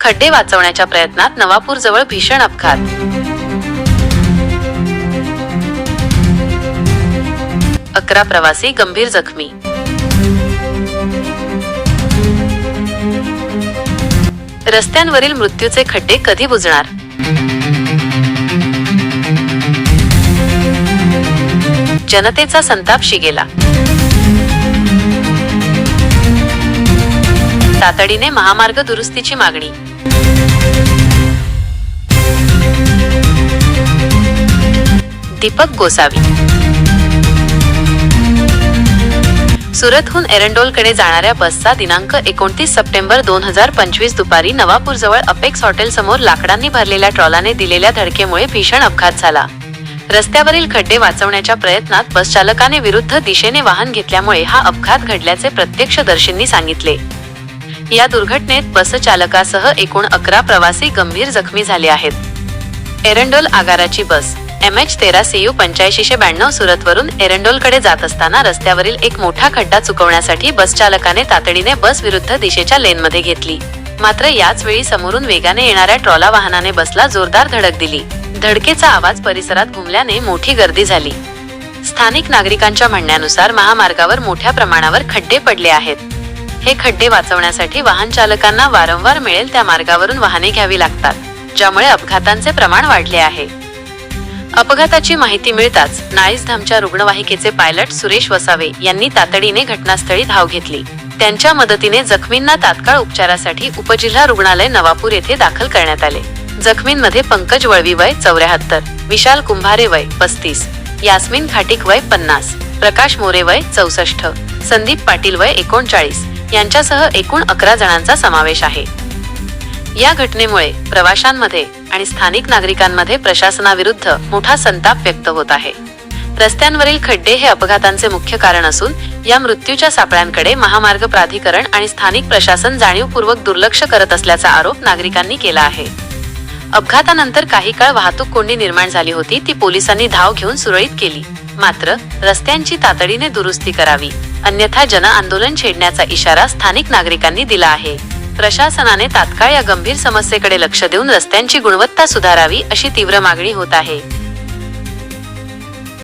खड्डे वाचवण्याच्या प्रयत्नात नवापूर जवळ भीषण अपघात. अकरा प्रवासी गंभीर जखमी. रस्त्यांवरील मृत्यूचे खड्डे कधी बुजणार? जनतेचा संताप शिगेला. तातडीने महामार्ग दुरुस्तीची मागणी. दीपक गोसावी. सुरतहून एरंडोलकडे जाणाऱ्या बसचा दिनांक एकोणतीस सप्टेंबर दोन हजार पंचवीस दुपारी नवापूरजवळ अपेक्स हॉटेल समोर लाकडांनी भरलेल्या ट्रॉलाने दिलेल्या धडकेमुळे भीषण अपघात झाला. रस्त्यावरील खड्डे वाचवण्याच्या प्रयत्नात बस चालकाने विरुद्ध दिशेने वाहन घेतल्यामुळे हा अपघात घडल्याचे प्रत्यक्षदर्शींनी सांगितले. या दुर्घटनेत बसचालकासह एकूण अकरा प्रवासी गंभीर जखमी झाले आहेत. एरंडोल आगाराची बस एम एच तेरा सी यू पंच्याऐंशीशे ब्याण्णव सुरतवरून एरंडोलकडे जात असताना रस्त्यावरील एक मोठा खड्डा चुकवण्यासाठी बसचालकाने तातडीने बस विरुद्ध दिशेच्या लेनमध्ये घेतली. मात्र याच वेळी समोरून वेगाने येणाऱ्या ट्रॉला वाहनाने बसला जोरदार धडक दिली. धडकेचा आवाज परिसरात घुमल्याने मोठी गर्दी झाली. स्थानिक नागरिकांच्या म्हणण्यानुसार महामार्गावर मोठ्या प्रमाणावर खड्डे पडले आहेत. हे खड्डे वाचवण्यासाठी वाहन चालकांना वारंवार मिळेल त्या मार्गावरून वाहने घ्यावी लागतात ज्यामुळे अपघातांचे प्रमाण वाढले आहे. अपघाताची माहिती मिळताच नाईसधामच्या रुग्णवाहिकेचे पायलट सुरेश वसावे यांनी तातडीने घटनास्थळी धाव घेतली. त्यांच्या मदतीने जखमींना तात्काळ उपचारासाठी उपजिल्हा रुग्णालय नवापूर येथे दाखल करण्यात आले. जखमींमध्ये पंकज वळवी वय चौऱ्याहत्तर विशाल कुंभारे वय पस्तीस यास्मिन खाटिक वय पन्नास प्रकाश मोरे वय चौसष्ट संदीप पाटील वय एकोणचाळीस यांच्यासह एकूण अकरा जणांचा समावेश आहे. या घटनेमुळे प्रवाशांमध्ये आणि स्थानिक नागरिकांमध्ये प्रशासनाविरुद्ध मोठा संताप व्यक्त होत आहे. रस्त्यांवरील खड्डे हे अपघातांचे मुख्य कारण असून या मृत्यूच्या सापळ्यांकडे महामार्ग प्राधिकरण आणि स्थानिक प्रशासन जाणीवपूर्वक दुर्लक्ष करत असल्याचा आरोप नागरिकांनी केला आहे. अपघातानंतर काही काळ वाहतूक कोंडी निर्माण झाली होती. ती पोलिसांनी धाव घेऊन सुरळीत केली. मात्र रस्त्यांची तातडीने दुरुस्ती करावी. अन्यथा जन आंदोलन छेडण्याचा इशारा स्थानिक नागरिकांनी दिला आहे. प्रशासनाने तात्काळ या गंभीर समस्येकडे लक्ष देऊन रस्त्यांची गुणवत्ता सुधारावी अशी तीव्र मागणी होत आहे.